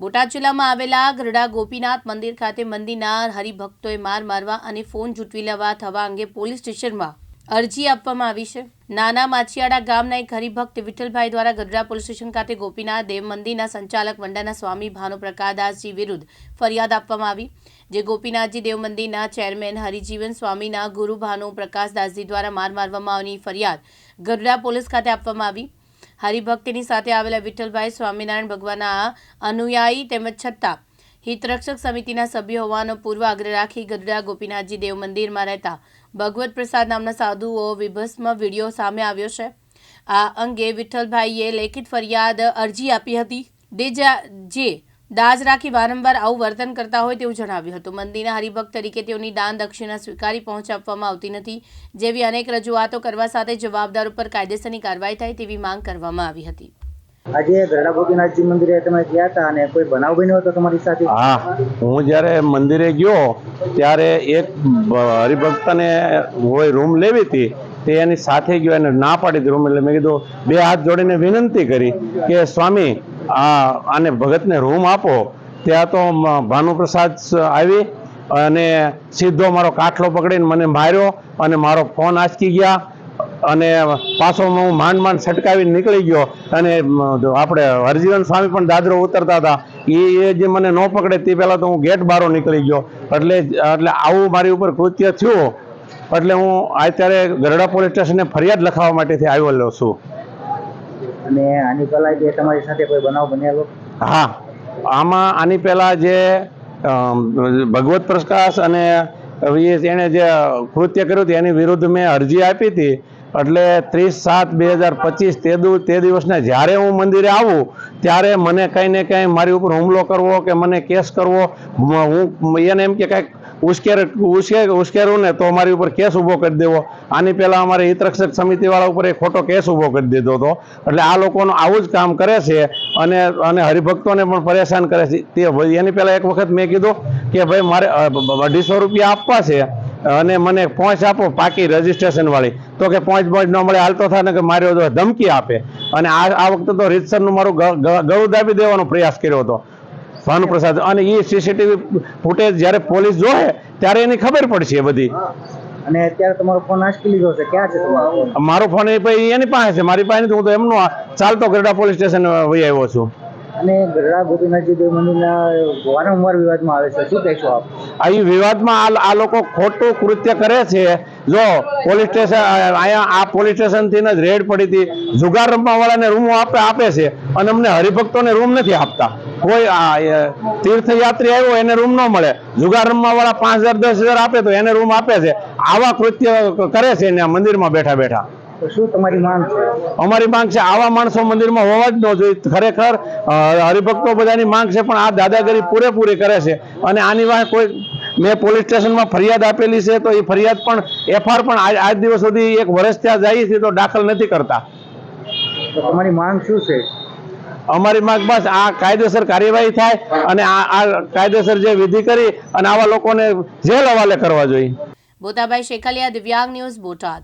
બોટાદ જિલ્લામાં આવેલા ગરડા ગોપીનાથ મંદિર ખાતે મંદિરના હરિભક્તોએ માર મારવા અને ફોન જૂટવી લેવા થવા અંગે પોલીસ સ્ટેશનમાં અરજી આપવામાં આવી છે. નાના માછિયાડા ગામના એક હરિભક્ત વિઠ્ઠલભાઈ દ્વારા ગઢડા પોલીસ સ્ટેશન ખાતે ગોપીનાથ દેવ મંદિરના સંચાલક વંડાના સ્વામી ભાનુપ્રકાશદાસજી વિરુદ્ધ ફરિયાદ આપવામાં આવી, જે ગોપીનાથજી દેવ મંદિરના ચેરમેન હરિજીવન સ્વામીના ગુરુ ભાનુ પ્રકાશદાસજી દ્વારા માર મારવામાં આવવાની ફરિયાદ ગઢડા પોલીસ ખાતે આપવામાં આવી. હરિભક્તિની સાથે આવેલા વિઠ્ઠલભાઈ સ્વામિનારાયણ ભગવાનના અનુયાયી તેમજ છતાં હિતરક્ષક સમિતિના સભ્ય હોવાનો પૂર્વ આગ્રહ રાખી ગઢડા ગોપીનાથજી દેવ મંદિરમાં રહેતા ભગવત પ્રસાદ નામના સાધુઓ વિભસ્મ વીડિયો સામે આવ્યો છે. આ અંગે વિઠ્ઠલભાઈએ લેખિત ફરિયાદ અરજી આપી હતી. જે જે દાજ રાખી વારંવાર આવું વર્તન કરતા હોય તેવું જણાવ્યું હતું. મંદિરના હરિભક્ત તરીકે તેઓની દાન દક્ષિણા સ્વીકારી પહોંચ આપવામાં આવતી નથી જેવી અનેક રજૂઆતો કરવા સાથે જવાબદાર ઉપર કાયદેસરની કાર્યવાહી થાય તેવી માંગ કરવામાં આવી હતી. આજે ગરડા ગોપીનાથજી મંદિરે તમે ગયા હતા અને કોઈ બનાવ બન્યો હતો તમારી સાથે? હા હું જ્યારે મંદિરે ગયો ત્યારે એક હરિભક્તને હોય રૂમ લેવી હતી તે એની સાથે ગયો એને ના પાડી દીધું એટલે મેં કીધું, બે હાથ જોડીને વિનંતી કરી કે, સ્વામી, આ આને ભગતને રૂમ આપો. ત્યાં તો ભાનુપ્રસાદ આવી અને સીધો મારો કાટલો પકડીને મને માર્યો અને મારો ફોન આંચકી ગયા અને પાછો હું માંડ માંડ છટકાવીને નીકળી ગયો અને આપણે હરજીવન સ્વામી પણ દાદરો ઉતરતા હતા. એ એ જે મને ન પકડે તે પહેલાં તો હું ગેટ બારો નીકળી ગયો. એટલે એટલે આવું મારી ઉપર કૃત્ય થયું. એટલે હું અત્યારે ગરડા પોલીસ સ્ટેશને ફરિયાદ લખાવવા માટેથી આવેલો છું. અને આની પહેલા જે તમારી સાથે કોઈ બનાવ બનેલો હા? આમાં આની પહેલા જે ભગવત પ્રકાશ અને એણે જે કૃત્ય કર્યું હતું એની વિરુદ્ધ મેં અરજી આપી હતી. એટલે ત્રીસ સાત બે હજાર પચીસ તે દુ તે દિવસના જ્યારે હું મંદિરે આવું ત્યારે મને કંઈ ને કંઈ મારી ઉપર હુમલો કરવો કે મને કેસ કરવો હું એને એમ કે કાંઈક ઉશ્કેર ઉશ્કેર ઉશ્કેરું ને તો મારી ઉપર કેસ ઊભો કરી દેવો. આની પહેલાં અમારે હિતરક્ષક સમિતિવાળા ઉપર એક ખોટો કેસ ઊભો કરી દીધો હતો. એટલે આ લોકોનું આવું જ કામ કરે છે અને અને હરિભક્તોને પણ પરેશાન કરે છે. તે એની પહેલાં એક વખત મેં કીધું કે ભાઈ, મારે અઢીસો રૂપિયા આપવા છે અને મને પહોંચ આપો પાકી રજીસ્ટ્રેશનવાળી. તો કે પહોંચ પહોંચ ન મળે હાલતો થાય ને કે માર્યો ધમકી આપે. અને આ આ વખતે તો રીતસરનું મારું ગળું દાબી દેવાનો પ્રયાસ કર્યો હતો. ભાનુપ્રસાદ. અને એ સીસીટીવી ફૂટેજ જ્યારે પોલીસ જોહે ત્યારે એની ખબર પડશે બધી. અને અત્યારે તમારો ફોન આશકી લીધો છે. ક્યાં છે તમારો મારો ફોન એ ભાઈ એની પાસે છે. મારી પાસે હું તો એમનો ચાલતો ગરડા પોલીસ સ્ટેશન વહી આવ્યો છું. અને ગરડા ગોપીનાથજી દેવ મંદિરના વારંવાર વિવાદમાં આવે છે. શું કહેશો આપ? ઈ વિવાદમાં આ લોકો ખોટું કૃત્ય કરે છે. જો પોલીસ સ્ટેશન અહીંયા આ પોલીસ સ્ટેશનથી જ રેડ પડી હતી. જુગાર રમવા વાળાને રૂમો આપે આપે છે. અને અમને હરિભક્તોને રૂમ નથી આપતા. કોઈ તીર્થયાત્રી આવ્યો, એને રૂમ ન મળે. જુગાર રમવા વાળા પાંચ હજાર, દસ હજાર આપે તો એને રૂમ આપે છે. આવા કૃત્ય કરે છે એને મંદિરમાં બેઠા બેઠા. શું તમારી માંગ છે? અમારી માંગ છે આવા માણસો મંદિરમાં હોવા જ ન જોઈએ. ખરેખર હરિભક્તો બધાની માંગ છે પણ આ દાદાગીરી પૂરેપૂરી કરે છે. અને આની વાંહે કોઈ મેં પોલીસ સ્ટેશનમાં ફરિયાદ આપેલી છે તો એ ફરિયાદ પણ એફઆર પણ આજ દિવસ સુધી એક વર્ષ ત્યાં જાય છે તો દાખલ નથી કરતા. તમારી માંગ શું છે? અમારી માંગ બસ આ કાયદેસર કાર્યવાહી થાય અને આ આ કાયદેસર જે વિધિ કરી અને આવા લોકોને જેલ હવાલે કરવા જોઈએ. બોતાભાઈ શેખલિયા દિવ્યાંગ ન્યૂઝ બોટાદ.